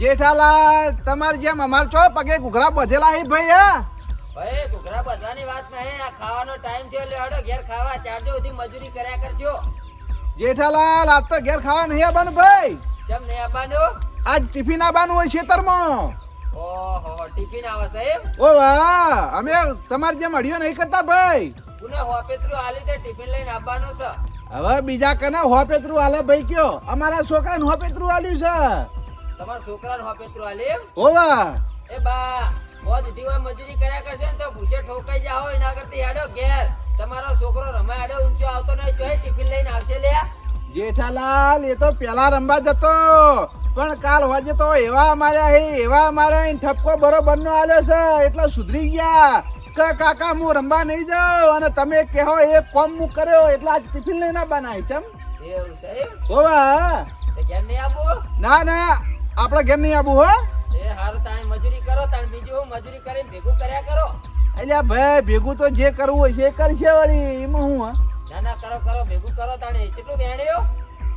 જેઠાલાલ તમારે જેમ અમાર છો પગે ઘૂઘરા બધેલા હે ભાઈ હા? ભાઈ ઘૂઘરા બધવાની વાત નહીં આ ખાવાનો ટાઈમ છે એટલે હડો ઘેર ખાવા ચારજો સુધી મજૂરી કર્યા કરજો. જેઠાલાલ આજ તો ઘેર ખાવા નહીં આવવાનું ભાઈ. કેમ નહીં આવવાનું? આજ ટિફિન આવવાનું હોય ખેતરમાં. ઓહો ટિફિન આવે સાહેબ ઓ વાહ અમે તમારે જેમ અડિયો નહીં કરતા ભાઈ. પુને હોપેત્રુ આલી તે ટિફિન લઈને આવવાનો છે? હવે બીજા કને હોપેત્રુ આલે ભાઈ કયો? અમારા છોકરાને હોપેત્રુ આલ્યું છે. તમારા છોકરાને હોપેત્રું આલી એમ? ઓ એ બા બહુ દીધી મજૂરી કર્યા કરશે ને તો ભૂસે ઠોકાઈ જાઓ એના કરતી આડો ઘેર. તમારો છોકરો રમાય આડો ઊંચો આવતો નહીં જોઈ ટિફિન લઈને આવશે લે. જેઠાલાલ એ તો પેલા રમવા જતો. પણ કાલ વાજે તો એવા માર્યા હે એવા માર્યા ઠપકો બરોબર નો આલ્યો છે. એટલે સુધરી ગયા. કે કાકા હું રમવા નહીં જાઉં. અને તમે કહો એ કોમ હું કર્યો એટલે આજ ટિફિન લઈને બનાવી કેમ એવું સાહેબ ઓ કેમ નહીં આવવું ના ના. આપણે ઘેર નહીં આવું હો. એ હારું તાણે મજૂરી કરો તાણે બીજું મજૂરી કરીને ભેગું કર્યા કરો. એટલે ભાઈ ભેગું તો જે કરવું હોય છે કરશે વળી એમાં હું હા. ના ના કરો કરો ભેગું કરો તાણે. કેટલું વેણ્યો?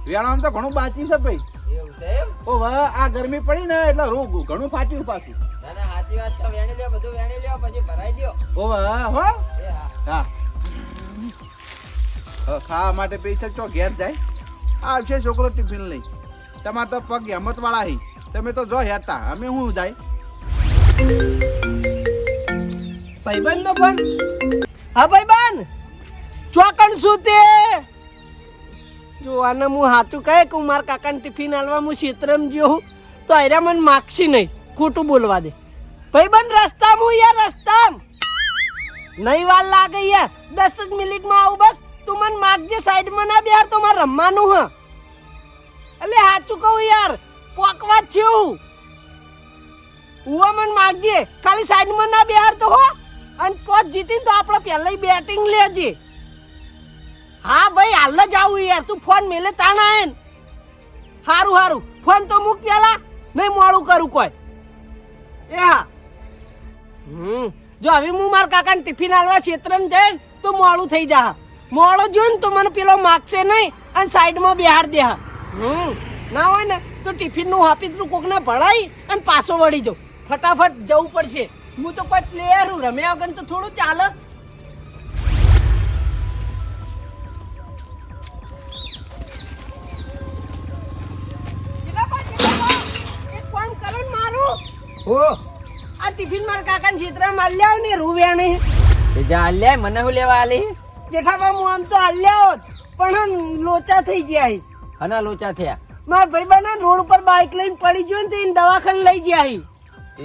વેણામાં તો ઘણું બાકી છે ભાઈ. એવું છે એમ? ઓ વાહ આ ગરમી પડી ને એટલે રોગ ઘણું ફાટ્યું પાછું. ના ના સાચી વાત છે. વેણી લ્યો બધું વેણી લ્યો પછી ભરાઈ દ્યો. ઓ વાહ હો. એ હા. હા. ખાવા માટે પૈસા ચો ઘેર જાય? આવશે છોકરો ટિફિન લઈ. તમારે તો પગ હેમત વાળા હી. તમે તો જો હેતા અમે હું જાય? ભાઈબંધ નો ફોન? હા, ભાઈબંધ! ચોકણ શું તે જો આને હું હાચું કહે કે હું મારા કાકાને ટિફિન આલવા હું ક્ષેત્રમ ગયો હું, તો આયરા મને માગશી નહીં. ખોટું બોલવા દે. ભાઈબંધ રસ્તા હું યાર રસ્તા નહીં વાર લાગે યાર. દસ જ મિનિટમાં આવું બસ. તું મને માગજે, સાઈડમાં ના બેહાર તો મારે રમવાનું હ. એટલે હાચું કહું યાર. પોકવા થયું. ઉવા મન માગજે, ખાલી સાઈડમાં ના બેહાર તો હો. અને ટોચ જીતીને તો આપણે પહેલાં બેટિંગ લેજે હા ભાઈ, હાલ જ આવું યાર, તું ફોન મેલે તાણા આયન. હારું હારું, ફોન તો મૂક પેલા નહીં મોડું કરું કોઈ. એ હા. હમ, જો હવે હું મારા કાકાને ટિફિન આલવા ક્ષેત્રમાં જઈને, તો મોડું થઈ જા. મોડો ને તો મને પેલો માગશે નહીં, અને સાઈડમાં બિહાર દે હમ, ના હોય ને. તો ટિફિનનું હાપીતરું કોકને ભળાઈ અને પાછો વળી જાઉં. ફટાફટ જવું પડશે. હું તો કોઈ પ્લેયર હું. રમ્યા વગર તો થોડું ચાલે. ને હો? આ ટિફિન મારા કાકાને છેતરા માં લ્યાવ ને રૂવ્યાને એ જા લે મને હું લેવા આલી? જેઠાબા હું આમ તો હાલ્યા હોત પણ લોચા થઈ ગયા હી. હના લોચા થયા? મારા ભાઈબંધ રોડ ઉપર બાઇક લઈને પડી ગયો ને તો એને દવાખાને લઈ ગયા હી.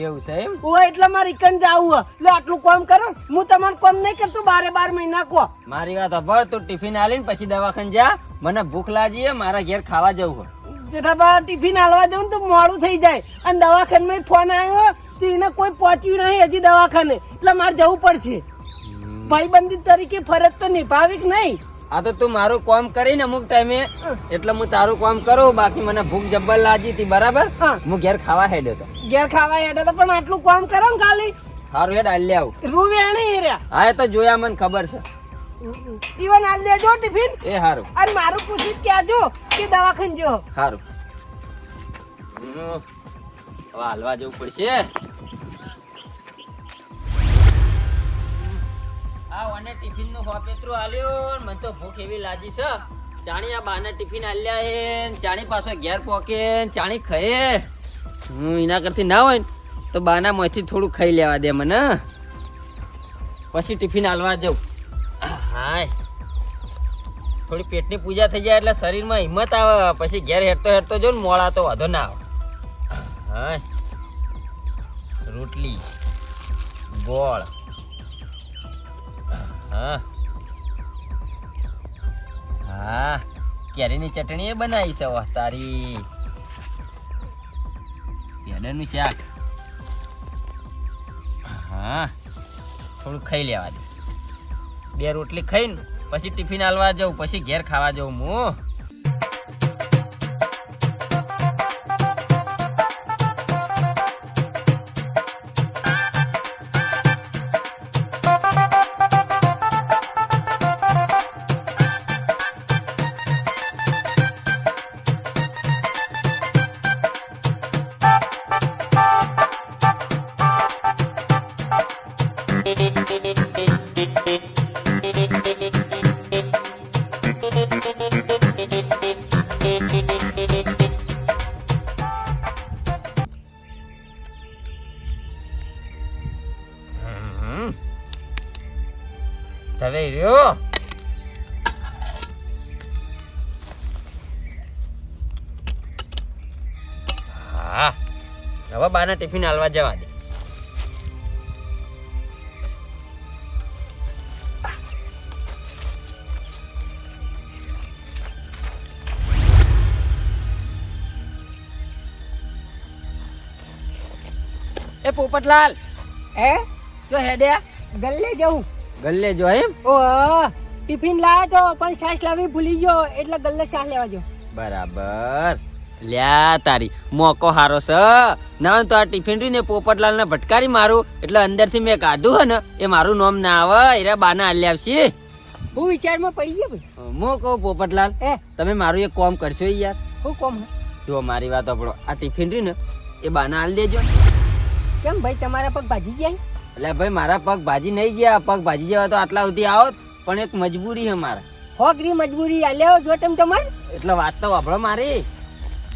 એવું છે એમ? ઓ એટલે મારે ઇકન જાવું એટલે આટલું કામ કરો. હું તમારું કામ નહીં કરતું બારે બાર મહિના કો. મારી વાત ખબર તું ટિફિન આલીને પછી દવાખાને જા. મને ભૂખ લાગી છે મારા ઘેર ખાવા જવું હોય જેઠાબા ટિફિન આલવા જવું ને તો મોડું થઈ જાય. અને દવાખાને ફોન આવ્યો તો એને કોઈ પહોંચ્યું નહીં હજી દવાખાને. એટલે મારે જવું પડશે. ભાઈબંધી તરીકે ફરજ તો નિભાવી નહીં. આ તો તું મારું કામ કરીને અમુક ટાઈમે એટલે હું તારું કામ કરું બાકી મને ભૂખ જબ્બર લાગી હતી બરાબર? હા. ઘેર ખાવા હેડ્યો તો. ઘેર ખાવા હેડ્યો તો પણ આટલું કામ કરો ને ખાલી. સારું હેડ આલી આવું. રૂવેણી રહ્યા. હા એ તો જોયા મને ખબર છે. ઈવન હાલ દેજો ટિફિન. એ સારું અને મારું પૂછી ક્યાં જો કે દવાખાન જો. સારું હાલવા જવું પડશે. આ મને ટિફિનનું હોપેતરું આલ્યો મને તો ભૂખ એવી લાગી છે. ચાણી આ બાના ટિફિન આલ્યા હે ચાણી પાછો ઘેર પોકે ચાણી ખાય હું એના કરતી ના હોય તો બાના માંથી થોડું ખાઈ લેવા દે મને. પછી ટિફિન આલવા જવું હાય. થોડી પેટની પૂજા થઈ જાય એટલે શરીરમાં હિંમત આવે. પછી ઘેર હેરતો હેરતો જો ને મોળા તો વાંધો ના આવે. હાય. રોટલી, ગોળ હા હા કેરીની ચટણી એ બનાવી છે વાહ તારી. ભેંડરનું શાક. હા, થોડું ખાઈ લેવા દે. બે રોટલી ખાઈને પછી ટિફિન આલવા જાઉં, પછી ઘેર ખાવા જાઉં હું. બાના ટિફિન હાલવા જવા દે. એ પોપટલાલ. હે? જો હેડે ગલ્લે જવું ગલ્લે જો એમ? ઓ ટિફિન લાવ્યો તો પણ સાસ લાવી ભૂલી ગયો એટલે ગલ્લે સાસ લેવા જો બરાબર. લ્યા તારી મોકો હારો છે. ના તો આ ટિફિન રીને પોપટલાલ ને ભટકારી મારું. એટલે અંદરથી મેં કાઢું હે ને એ મારું નામ ના આવે એરા બાના હાલ્યા આવશે. હું વિચારમાં પડી ગયો ભાઈ. કહું પોપટલાલ હે તમે મારું એક કોમ કરશો યાર. હું કોમ હે? જો મારી વાત આપણો આ ટિફિન રહી ને એ બાના હાલ દેજો. કેમ ભાઈ તમારા પગ ભાજી જાય એટલે ભાઈ મારા પગ ભાજી નહીં ગયા. પગ ભાજી જવા તો આટલા સુધી આવો પણ એક મજબૂરી છે મારા. હોગરી મજબૂરી આલ્યો જો તમ તમાર. એટલે વાત તો વાપરો મારી.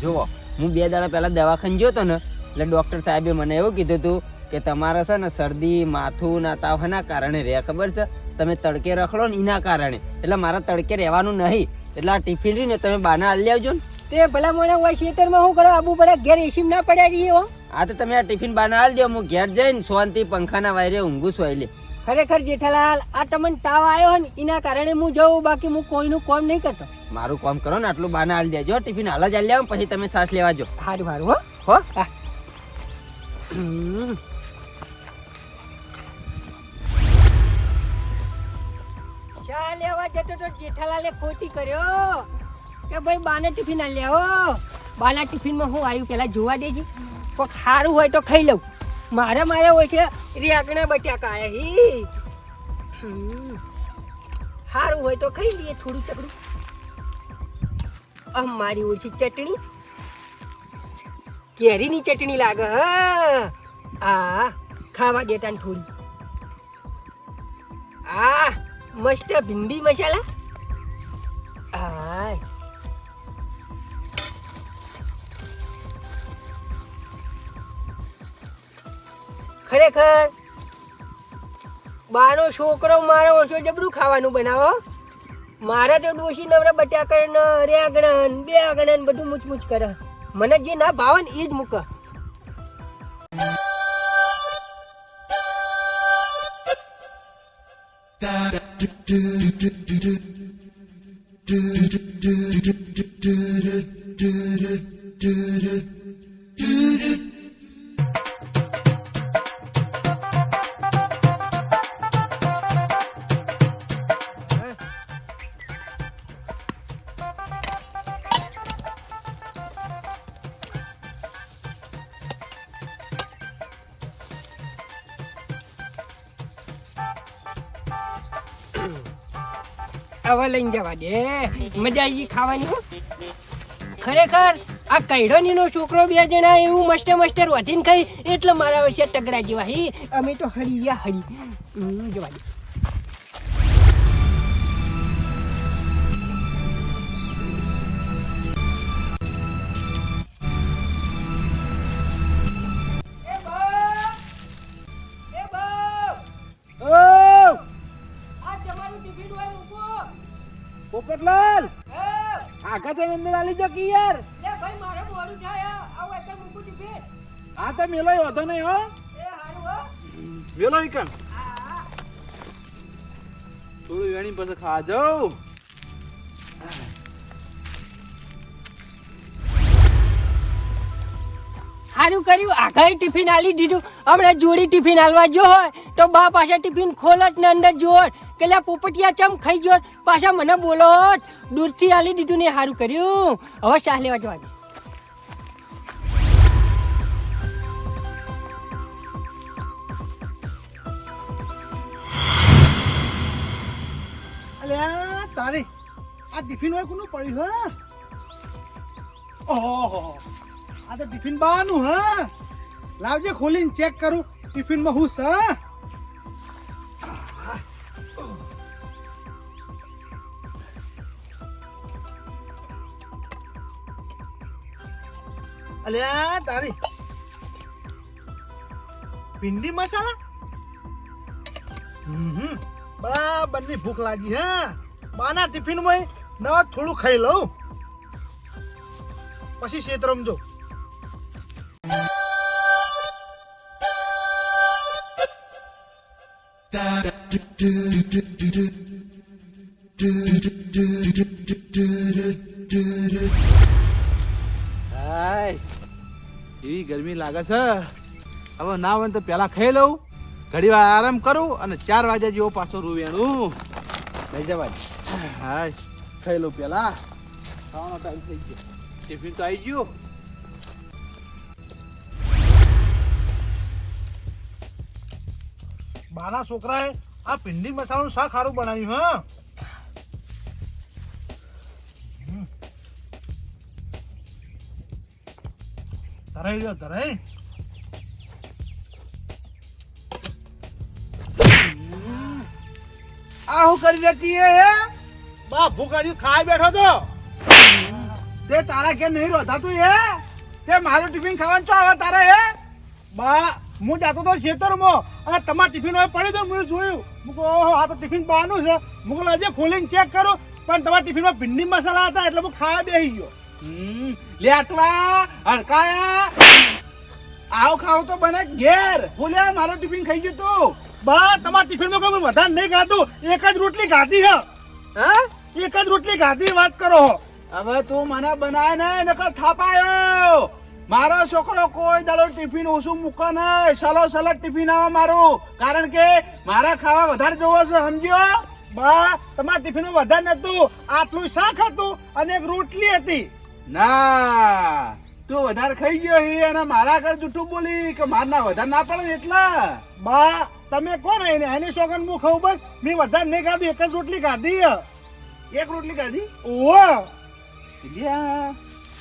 જુઓ હું બે દાડા પહેલાં દવાખાને ગયો તો ને એટલે ડૉક્ટર સાહેબે મને એવું કીધું હતું કે તમારે છે ને શરદી માથું ના તાવ ના કારણે રહે ખબર છે? તમે તડકે રખડો ને એના કારણે. એટલે મારા તડકે રહેવાનું નહીં. એટલે આ ટિફિન રહીને તમે બાના હાલી આવજો ને. તે ભલા મને હોય ખેતરમાં શું કરો? આબુ પડે ઘેર એસી ના પડ્યા રહીએ હા. આ તો તમે આ ટિફિન બાના હાલ દો હું ઘેર જઈને શાંતિ પંખાના વાયરે ઊંઘું સોઈ લે ખરેખર જેઠાલાલ આ તમને તાવ આવ્યો ને એના કારણે હું જઉં બાકી હું કોઈનું કોમ નહીં કરતો. મારું કામ કરો ને આટલું બાના હાલ દેજો ટિફિન હાલ જ હાલી પછી તમે સાસ લેવા જો સારું સારું હો. હો. ચા લેવા જતો તો જેઠાલાલે ખોટી કર્યો? કે ભાઈ બાને ટિફિન આ લેવો બાના ટિફિનમાં હું આવ્યું પેલા જોવા દેજે. કોક સારું હોય તો ખાઈ લઉં. મારે મારે હોય છે. રેગણા બટાકા હી. સારું હોય તો ખાઈ લઈએ થોડું ચકડું. આમ મારી છે ચટણી. કેરીની ચટણી લાગે, હ. આ ખાવા દેતા થોડી. આ મસ્ત ભીંડી મસાલા. આ ખરેખર? બાનો છોકરો મારો ઓછો જબરું ખાવાનું બનાવો. મારા તો ડોશી નવરા ને આગણ ને બે આગણ બધું મૂચ કરે. મને જે ના ભાવે ને એ જ મૂકે. હવે લઈને જવા દે. મજા આવી ખાવાની. હો ખરેખર આ કૈડોની નો છોકરો બે જણા એવું મસ્ટર મસ્ટર વધીને ખાઈ એટલે મારા વર્ષે તગડા જેવા હી. અમે તો હળી. ગયા હળી જવા દે. પોપટલાલ! હા! આગા થઈને અંદર આલી જો કે યાર લે ભાઈ મારે મોડું થાય આવો અત્યારે મૂકું ટિફિન આ તો મેલો હોતો નહીં હો. એ હારું હો. મેલો કન થોડું વેણી પછી ખાવા જાઉં કર્યું. આઘાઈ ટિફિન આલી દીધું. હમણાં જોડી ટિફિન આલવા જો હોય, તો બા પાછા ટિફિન ખોલત ને અંદર જોત કે લ્યા પોપટિયા ચમ ખાઈ જો પાછા મને બોલોત દૂરથી આલી દીધું ને સારું કર્યું. હવે શાહ લેવા જવાનું. તારે. આ ટિફિન હોય કોનું પડ્યું, હા? ઓહો. આ તો ટિફિન બાનું હા? લાવજે ખોલીને ચેક કરું, ટિફિનમાં હું છે અલ્યા તારી ભીંડી મસાલા? હમ, બરાબરની ભૂખ લાગી, હા? બાના ટિફિનમાં નવા થોડું ખાઈ લઉં. પછી શેતરમ જો હાય. એવી ગરમી લાગે છે? હવે ના હોય તો પેલા ખાઈ લઉં. ઘડી વાર આરામ કરું અને ચાર વાગ્યા જેવો પાછો રૂવેણું લઈ જવાય. હાય. ખાઈ લઉં પેલા ખાવાનો ટાઈમ થઈ ગયો. ટિફિન તો આવી ગયો. બાના છોકરાએ આ ભીંડી મસાલાનું શાક સારું બનાવ્યું હા. ધરાઈ ગયો ધરાઈ. આ હું કરી દેતી હે હે? બા ભૂખાજી ખાઈ બેઠો તો. તે તારા કે નહીં રોધાતું હે? તે મારું ટિફિન ખાવાનું ચો આવે તારે હે? બા હું જાતો તો ખેતરમાં અને તમારા ટિફિન હવે પડી દઉં મેં જોયું. મું કહું, ઓહો આ તો ટિફિન બહારનું છે. મું કહું હજી ખોલીને ચેક કરું. પણ તમારા ટિફિનમાં ભીંડી મસાલા હતા એટલે હું ખાવા બેસી ગયો. હમ, લેટવા હડકાયા આવ ખાવ તો બને ઘેર. ભૂલ્યા મારો ટિફિન ખાઈ ગયો તું. બા તમારા ટિફિનમાં કોઈ વધારે નહીં ખાધું. એક જ રોટલી ખાધી હે હા? એક જ રોટલી ખાધી વાત કરો હવે તું મને બનાય ને નકર થાપાયો. મારો છોકરો કોઈ દાડો ટિફિન ઓછું મૂકો નહીં. સલો સલટ ટિફિન આવે મારું. કારણ કે મારા ખાવા વધારે જોવો છે સમજ્યો? બા તમારા ટિફિન વધારે નતું આટલું શાક હતું અને એક રોટલી હતી. ના તું વધારે ખાઈ ગયો હી અને મારા ઘર જૂઠું બોલી કે માર ના વધારે ના પડે એટલા? બા તમે કોણ એને? એની સોગન હું ખાઉં બસ. મેં વધારે નહીં ખાધું એક જ રોટલી ખાધી એક રોટલી ખાધી? ઓહો!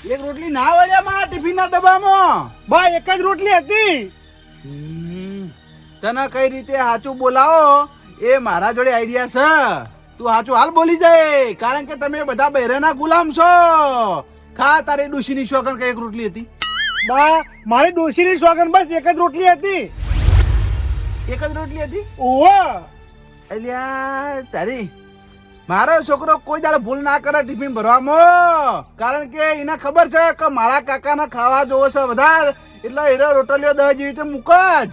એક રોટલી ના વળ્યા મારા ટિફિન ના ડબ્બામાં. બા એક જ રોટલી હતી. તને કઈ રીતે સાચું બોલાવો? એ મારા જોડે આઈડિયા છે. તું સાચું હાલ બોલી જાય કારણ કે તમે બધા બહેરાના ગુલામ છો. ખા તારી ડુશીની શોખન કઈ એક રોટલી હતી? બા મારી ડોશીની શોખન બસ એક જ રોટલી હતી. એક જ રોટલી હતી? ઓહો! અલ્યા તારી મારો છોકરો કોઈ દાડો ભૂલ ના કરે ટિફિન ભરવામાં કારણ કે એને ખબર છે કે મારા કાકાને ખાવા જોવો છે વધારે. એટલે એનો રોટલીઓ દહ જેવી તો મૂક જ.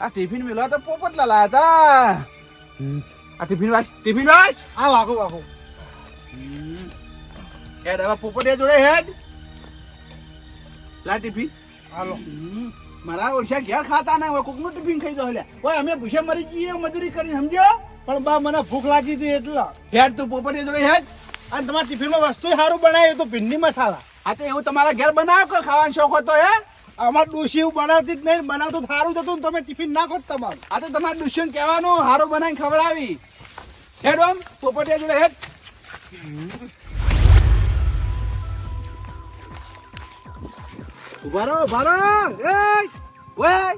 આ ટિફિન મેળવા તો પોપટલા લાયા હતા આ ટિફિન વાંચ ટિફિન વાંચ આ વાગો વાગો. હેડ હવે પોપટિયા જોડે હેડ. લા ટિફિન. હાલો. મારા ઓછા ઘેર ખાતા ના હોય કોકનું ટિફિન ખાઈ દો લ્યા ઓય અમે ભૂસે મરી જઈએ મજૂરી કરી સમજ્યો? પણ બા મને ભૂખ લાગી હતી એટલે. હેડ તું પોપટિયા જોડે હેડ. અને તમારા ટિફિનમાં વસ્તુ સારું બનાવી તો ભીંડી મસાલા. આ તો એવું તમારા ઘેર બનાવો કે ખાવાનો શોખ હતો હે? અમાર ડોશી એવું બનાવતી જ નહીં બનાવતું સારું જ હતું ને તમે ટિફિન નાખો જ તમારું. આ તો તમારે દુશ્મન કહેવાનું સારું બનાવીને ખવડાવી. હેડ ઓમ પોપટિયા જોડે હેડ. ઊભા રહો ઊભા રહો. એ ઓય.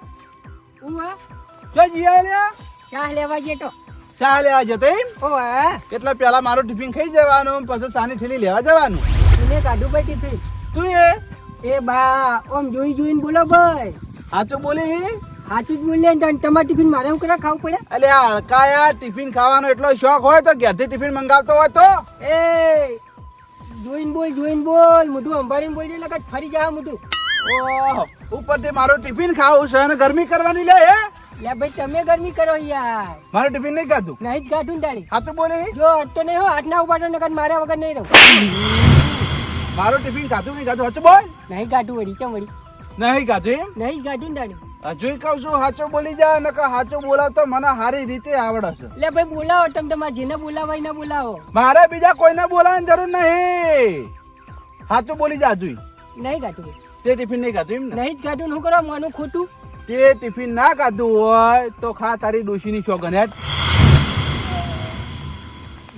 ઉવા. જો જીયા લ્યા? શાહ લેવા તો. ચા લેવા જતો એમ? ઓવે. કેટલા પેલા મારું ટિફિન ખાઈ જવાનું પછી સાની થેલી લેવા જવાનું? તું કાઢું ભાઈ ટિફિન. તું એ? એ બા ઓમ જોઈ જોઈને બોલો ભાઈ. સાચું બોલી સાચું જ બોલે ને તમારા ટિફિન મારે હું કરા ખાવું પડે? અલે આ હડકાયા ટિફિન ખાવાનો એટલો શોખ હોય તો ઘેરથી ટિફિન મંગાવતો હોય તો? એ જોઈન બોલ જોઈન બોલ. મોઢું અંબાડીને બોલજે એટલે ફરી જા મોઢું. ઉપરથી મારું ટિફિન ખાવું છે અને ગરમી કરવાની લે હે? લે ભાઈ તમે ગરમી કરો યાર. મારું ટિફિન નહીં ખાધું. નહીં જ ગાંઠું હા તો બોલે? જો અટતો નહીં હો ઉપર ઉપાડો નકર માર્યા વગર નહીં રહું. મારું ટિફિન ખાધું નહીં ખાધું? સાચું બોલ. નહીં ખાધું વળી ચમ વળી. નહીં ખાધું? એમ નહીં ખાધું ડાળી હજુ કહું છું સાચું બોલી જા નકર સાચું બોલાવ તો મને સારી રીતે આવડે છે એટલે ભાઈ બોલાવો તમે તમારે જેને બોલાવો એને બોલાવો. મારે બીજા કોઈને બોલાવવાની જરૂર નહીં. સાચું બોલી જા હજુ નહીં ભાઈ તે ટિફિન નહીં ખાધું એમ ને? નહીં જ ગાંઠું શું કરો માનું ખોટું? તે ટિફિન ના ખાધું હોય તો ખા તારી ડોશીની શોગન હેટ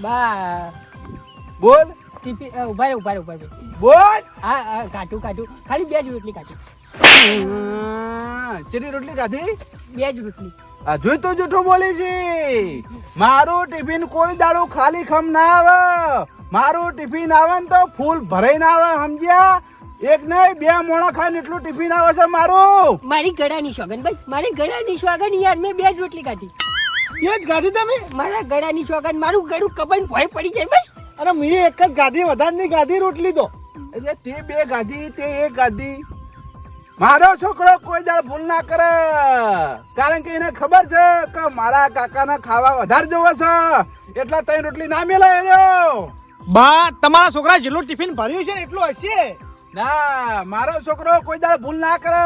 બા. બોલ. ટિફિન ઊભા રે ઊભા રે ઊભા રે બોલ. હા હા કાઢું કાઢું. ખાલી બે જ રોટલી કાઢું. ચેટલી રોટલી ખાધી? બે જ રોટલી. હજુ તો જૂઠું બોલી છે. મારું ટિફિન કોઈ દાડો ખાલી ખમ ના આવે. મારું ટિફિન આવે ને તો ફૂલ ભરાઈને આવે સમજ્યા? એક નહીં બે મોણા ખાઈને એટલું ટિફિન આવે છે મારું. મારી ગળાની શોગન ભાઈ મારી ગળાની શોગન યાર મેં બે જ રોટલી કાઢી. એ જ ગાધી તમે? મારા ગળાની શોગન મારું ગળું કબાઈને ભોય પડી જાય ભાઈ. અને મેં એક જ ગાધી વધારે નહીં ગાધી રોટલી તો. એટલે તે બે ગાધી તે એક ગાધી મારો છોકરો કોઈ દાળ ભૂલ ના કરે. કારણ કે એને ખબર છે કે મારા કાકાના ખાવા વધારે જોવે છે. એટલે ત્રણ રોટલી ના મેલાય એનો. બા તમારા છોકરા જેટલું ટિફિન ભર્યું છે ને એટલું હશે. ના મારો છોકરો કોઈ દાળ ભૂલ ના કરે.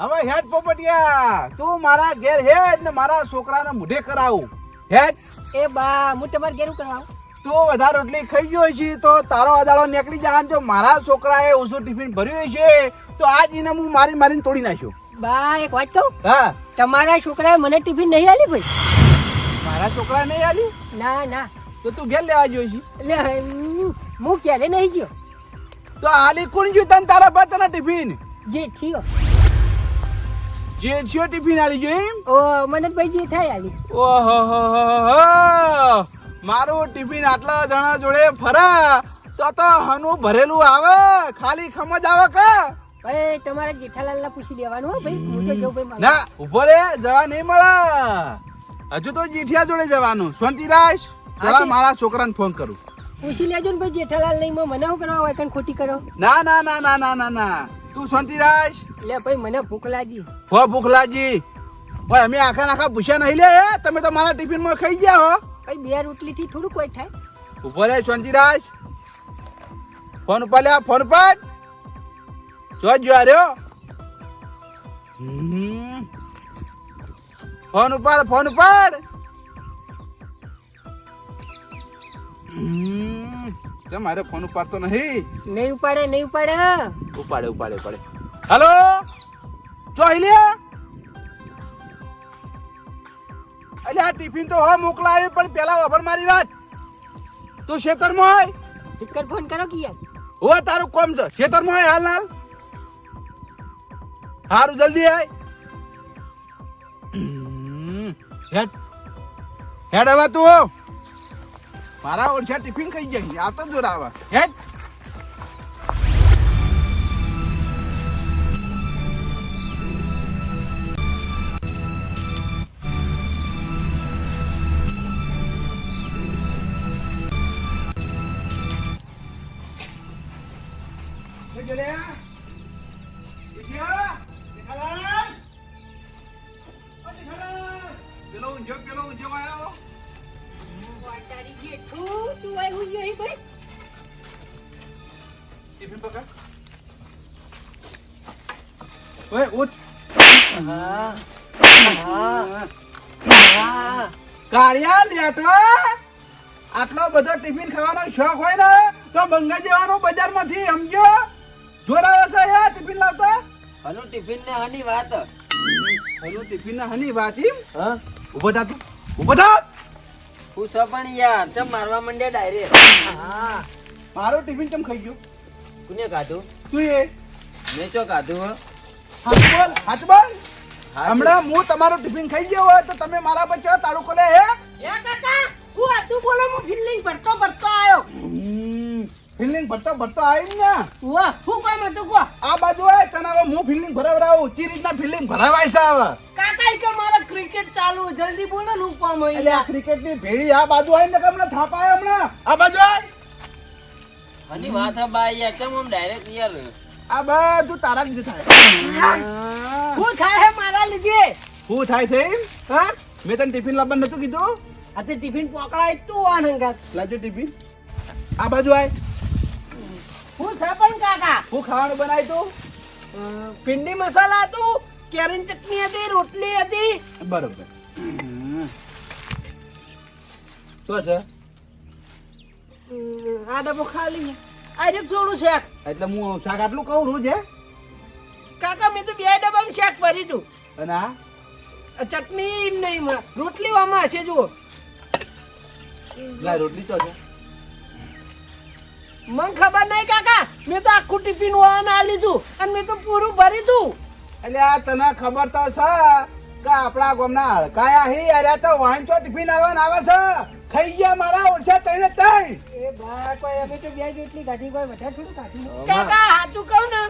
હવે હેડ પોપટિયા તું મારા ઘેર હેડ ને મારા છોકરાને મુઢે કરાવું. હેડ. એ બા હું તમારે ઘેરું કરાવું તું વધારે રોટલી ખાઈ ગયો છે તો તારો અદાળો નીકળી જાય. જો મારા છોકરાએ ઓછું ટિફિન ભર્યું છે તો આજ એને હું મારી મારીને તોડી નાખ્યો. બા એક વાત કહું? હા. તમારા છોકરાએ મને ટિફિન નહીં આલી ભાઈ મારા છોકરા નહીં આલ્યું ના ના. તો તું ઘેર લેવા જોઈ છે હમ, હું ક્યારે નહીં ગયો. તો આલી કોણ ગયું તને તારા બા તને ટિફિન? જે થયો. જે છે ટિફિન આલી ગયો એમ? ઓ મને ભાઈ જે થાય આલી. ઓહો હો હો મારો ટિફિન આટલા જણા જોડે ફરા. તો તો હનું ભરેલું આવે. ખાલી ખમજ આવે કે? ભાઈ તમારા જેઠાલાલ ના પૂછી લેવાનું ભાઈ. હું તો જઉં ભાઈ ના ઊભો રે જવા નહીં મળે. હજુ તો જીઠિયા જોડે જવાનું. શાંતિરાજ હાજી. મારા છોકરાને ફોન કરું. પૂછી લેજો ને ભાઈ જેઠાલાલ નહીં મને શું કરવા હોય કણ ખોટી કરો. ના ના ના ના ના ના ના. તું શાંતિરાજ લે ભાઈ મને ભૂખ લાગી. હો ભૂખલાજી ઓય અમે આખા નાખા ભૂસ્યા નહીં લે? તમે તો મારા ટિફિનમાં ખાઈ ગયા હો. કઈ બે રોટલી થી થોડું કોઈ થાય. ઊભો રે શાંતિરાજ ફોન ઉપર લે ફોન પર જો જો રહ્યો. ફોન ઉપર ફોન ઉપર. હમ. મારે ફોન ઉપાડતો નહીં. નહીં ઉપાડે નહીં ઉપાડે ઉપાડે ઉપાડે ઉપાડે. હલો? જો લે. એટલે આ ટિફિન તો હો મોકલાય પણ પેલા વભર મારી વાત તું ખેતરમાં હોય ટીકર ફોન કરો કે યાર? હો તારું કોમ છે. ખેતરમાં હોય હાલ હાલ. હારું જલ્દી આય. હેડ. હેડ હવે તું મારા ઓછા ટિફિન ખાઈ જાય આ તો જોરાવા પકડ ઓય ઉઠ. કાળિયા લેટવા. આટલો બધો ટિફિન ખાવાનો શોખ હોય ને તો બંગા જવાનું બજારમાંથી સમજો. છે યાર ટિફિન લાવતા? હનુ ટિફિન ને હની વાત. હલો ટિફિન ને હની વાત ઈમ હા? ઊભો થા તું. ઊભો થા. હું પણ યાર ચમ મારવા માંડ્યા ડાયરેક્ટ? મારું ટિફિન તમ ખાઈ ગયું? કોને કાધું? તું એ. મેં ચો કાધું હો? હાથ બોલ હાથ બોલ હમણાં હું તમારો ટિફિન ખાઈ ગયો હોય તો તમે મારા પર ચો તાળું કોલે હે? એ કાકા હું આ બોલો હું ફિલ્ડિંગ ભરતો ભરતો આવ્યો ફિલિંગ ભરતો ભરતો આવી ને? વાહ હું કામ હતું કો આ બાજુ આય તને હવે હું ફિલિંગ ભરાવરાવું. ચી રીતના ફિલિંગ ભરાવાય છે હવે? કાકા કે મારે ક્રિકેટ ચાલુ જલ્દી બોલો ને હું કામ હોય એટલે આ ક્રિકેટની ભેળી આ બાજુ આવીને હમણાં થાપાય હમણાં. આ બાજુ આય. હની વાત હે બા યાર આમ ડાયરેક્ટ યાર? આ બધું તારા લીધે થાય. હું. થાય હે મારા લીધે? હું થાય છે હા? મેં તને ટિફિન લાવવાનું નતું કીધું? આ ટિફિન પકડાય તું આ નંગા લાવજો ટિફિન. આ બાજુ આય. હું છે પણ કાકા. હું ખાવાનું બનાય તું? અ, મસાલા હતું કેરીની ચટણી હતી રોટલી હતી. બરોબર. શું છે. આ ડબ્બો ખાલી આજે થોડું શેક. એટલે હું શાક આટલું કહું છું હે? કાકા મેં તો બે ડબ્બામાં શેક ભરી તું અને આ? ચટણી એમ નહીં માં રોટલી આમાં હશે જુઓ. રોટલી તો છે. મને ખબર નહીં કાકા. મેં તો આખું ટિફિન વાન આ લીધું અને મેં તો પૂરું ભરી તું એટલે આ તને ખબર તો છે કે આપણા ગામના હડકાયા હી અરે તો વાંચો ટિફિન આવવાના આવે છે. ખાઈ ગયા મારા ઓછા ત્રણે ત્રણ. એ બા કોઈ અમે તો બે જેટલી ગાડી કોઈ વધારે થોડું કાઢી કાકા તું કહું ને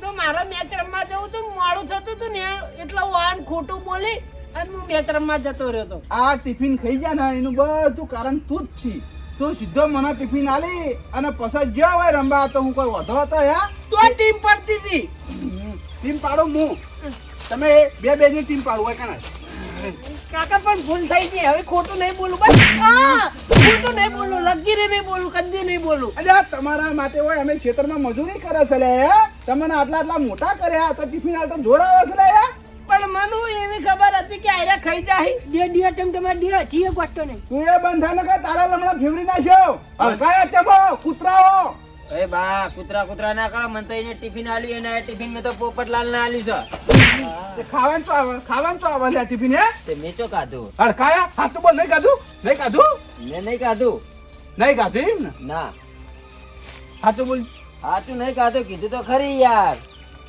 તો મારો મેચ રમવા જવું તો મોડું થતું હતું ને એટલો વાન ખોટું બોલી અને હું મેચ રમવા જતો રહ્યો તો આ ટિફિન ખાઈ ગયા ને એનું બધું કારણ તું જ છી. તું સીધો મને ટિફિન આલી અને પછી જ્યાં હોય રમવા તો હું કોઈ વધો હતો યા? તો ટીમ પડતી હતી. ટીમ પાડો હું. તમે બે બે ની ટીમ પાડું હોય કાના કાકા પણ ભૂલ થઈ ગઈ. હવે ખોટું નહીં બોલું. બસ ખોટું નહીં બોલું. લગીરે નહીં બોલું કદી નહીં બોલું. અલ્યા તમારા માટે હોય અમે ખેતરમાં મજૂરી કરે છે લે તમને આટલા આટલા મોટા કર્યા તો ટિફિન હાલ તો જોડાવે છે લે પણ મનુ એવી ખબર હતી કે આયરા ખાઈ જાય. બે દિવસ તમે તમારે દિવસ જીએ પટતો નહીં. તું એ બંધા ને કે તારા લમણા ફેવરી નાખ્યો? હલકાયા ચબો કૂતરાઓ. એ બા કૂતરા કૂતરા ના કરો મને તો એને ટિફિન આલી એને ટિફિન મેં તો પોપટલાલ ના આલી છે. તે ખાવાનું તો આવે ખાવાનું તો આવે લે ટિફિન હે? તે મેં ચો કાધું હડકાયા હાથ તો બોલ નહીં કાધું નહીં કાધું મેં નહીં કાધું નહીં કાધું એમ ને? ના. હાથું બોલ. સાચું નહીં કાધું કીધું તો ખરી યાર.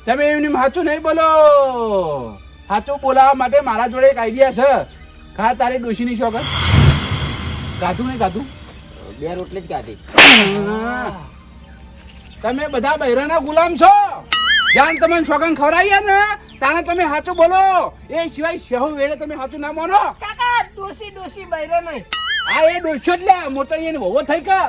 તમે એમની હાચું નહીં બોલો. હાચું બોલાવવા માટે મારા જોડે એક આઈડિયા છે. ખા તારી ડોશીની શોખ ગાધું નહીં કાધું બે રોટલી જ કાધી તમે બધા બૈરાના ગુલામ છો? જાન તમને છોકન ખવડાવીએ ને તાણે તમે સાચું બોલો. એ સિવાય શહુ વેળે તમે સાચું ના માનો. કાકા દોષી દોષી બૈરો નહીં. આ એ ડોસ્યો જ લે મોટો એને વહુ થઈ કે.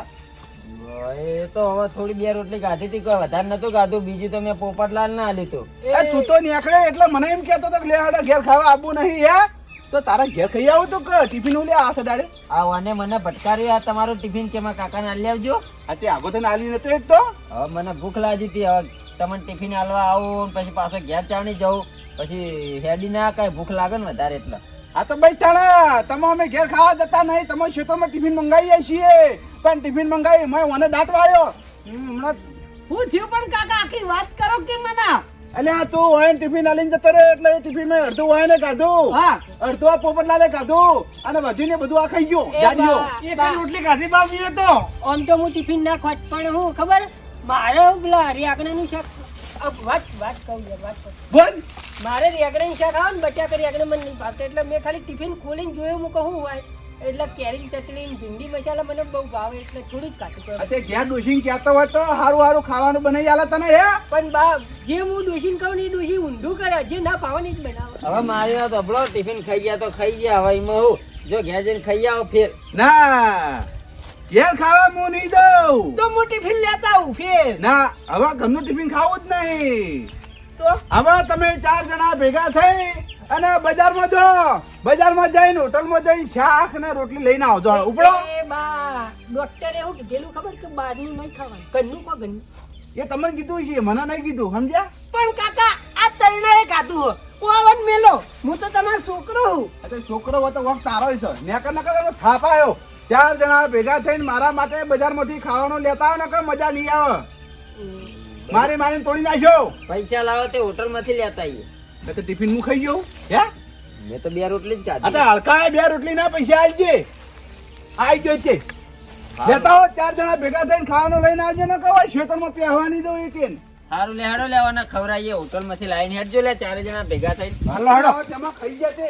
એ તો હવે થોડી બે રોટલી ગાધી હતી કોઈ વધારે નતું કાધું બીજું તો મેં પોપટલાલ ના લીધું તું એ તું તો નીકળે એટલે મને એમ કેતો તો કે લે હાડે ઘેર ખાવા આવવું નહીં યા તો તારા ઘેર ખાઈ આવું તો કે ટિફિન લે આ સડાડે આ વાને મને ભટકાર્યો આ તમારું ટિફિન કે મારા કાકાને આલી આવજો. આ તે આગો તો આલી નતો એક તો? હવે મને ભૂખ લાગી હતી. હવે તમને ટિફિન આલવા આવું ને પછી પાછો ઘેર ચાણી જવું પછી હેડી ના કાંઈ ભૂખ લાગે ને વધારે એટલે. આ તો ભાઈ તાણા તમે અમે ઘેર ખાવા જતા નહીં. તમે ક્ષેત્રમાં ટિફિન મંગાવીએ છીએ. પણ ટિફિન મંગાવી મેં મને દાંત વાળ્યો. હમણાં હું થયું પણ કાકા આખી વાત કરો કે મને? એટલે આ તું વાયન ટિફિન આલીને જતો રહ્યો એટલે ટિફિનમાં અડધું વાયને કાધું હા. અડધું આ પોપટલાલે કાધું અને બધું ને બધું આ ખાઈ ગયો. બા. એક રોટલી ખાધી બાપજીએ તો. આમ તો હું ટિફિન ના ખોટ પણ હું ખબર? મારે પેલા નું શાક વાત વાત કહું યાર વાત બોલ. મારે રેગણાનું શાક આવે ને બટાકા રેગણા મને નહીં ભાવતા એટલે મેં ખાલી ટિફિન ખોલીને જોયું હું કહું હોય. એટલે કેરી ચટણી ભીંડી મસાલા મને બહુ ભાવે એટલે થોડું જ કાચું આ તે ઘેર ડોશીને કહેતો હોય તો સારું સારું ખાવાનું બનાવી આલે તને હે? પણ બા જે હું ડોશીને કહું ને એ ડોસી ઊંધું કરે જે ના ભાવે ને જ બનાવે. હવે મારી વાત અભળો ટિફિન ખાઈ ગયા તો ખાઈ ગયા હવે એમાં હું જો ઘેર જઈને ખાઈ આવો ફેર. ના ઘેર ખાવા હું નહીં દઉં. તો હું ટિફિન લેતા આવું ફેર. ના હવે ઘરનું ટિફિન ખાવું જ નહીં. તો? હવે તમે ચાર જણા ભેગા થઈ અને બજારમાં જો બજારમાં જઈને હોટલમાં જઈને શાક ને રોટલી લઈને આવજો. ઉપડો. એ બા ડોક્ટરે એવું કીધેલું ખબર કે બહારનું નહીં ખાવાનું. ઘરનું કો ઘરનું? એ તમને કીધું છે મને નહીં કીધું સમજ્યા? પણ કાકા આ તરણાએ ખાધું કોવન મેલો? હું તો તમારો છોકરો હું. અરે છોકરો હોય તો વખત તારો છે. નેકર નકર તમે થાપ આવ્યો ચાર જણા ભેગા થઈને મારા માટે બજારમાંથી ખાવાનું લેતા આવે નકર મજા નહીં આવે. મારી મારીને તોડી નાખ્યો. પૈસા લાવો તે હોટલમાંથી લેતા આવીએ. મેં તો ટિફિન હું ખાઈ ગયો. હે? મેં તો બે રોટલી જ આ ખાધી તો હલકા બે રોટલી ના પૈસા આવજે. આવી ગયો છે. લેતા હો ચાર જણા ભેગા થઈને ખાવાનું લઈને આવજો ને કહેવાય ખેતરમાં પહેવાની દો એક એને. સારું લે હેડો લેવાના ખવરાઈએ હોટલમાંથી લાઈન હેડજો લે ચારે જણા ભેગા થઈને. હાલો હાલો. તેમાં ખાઈ જશે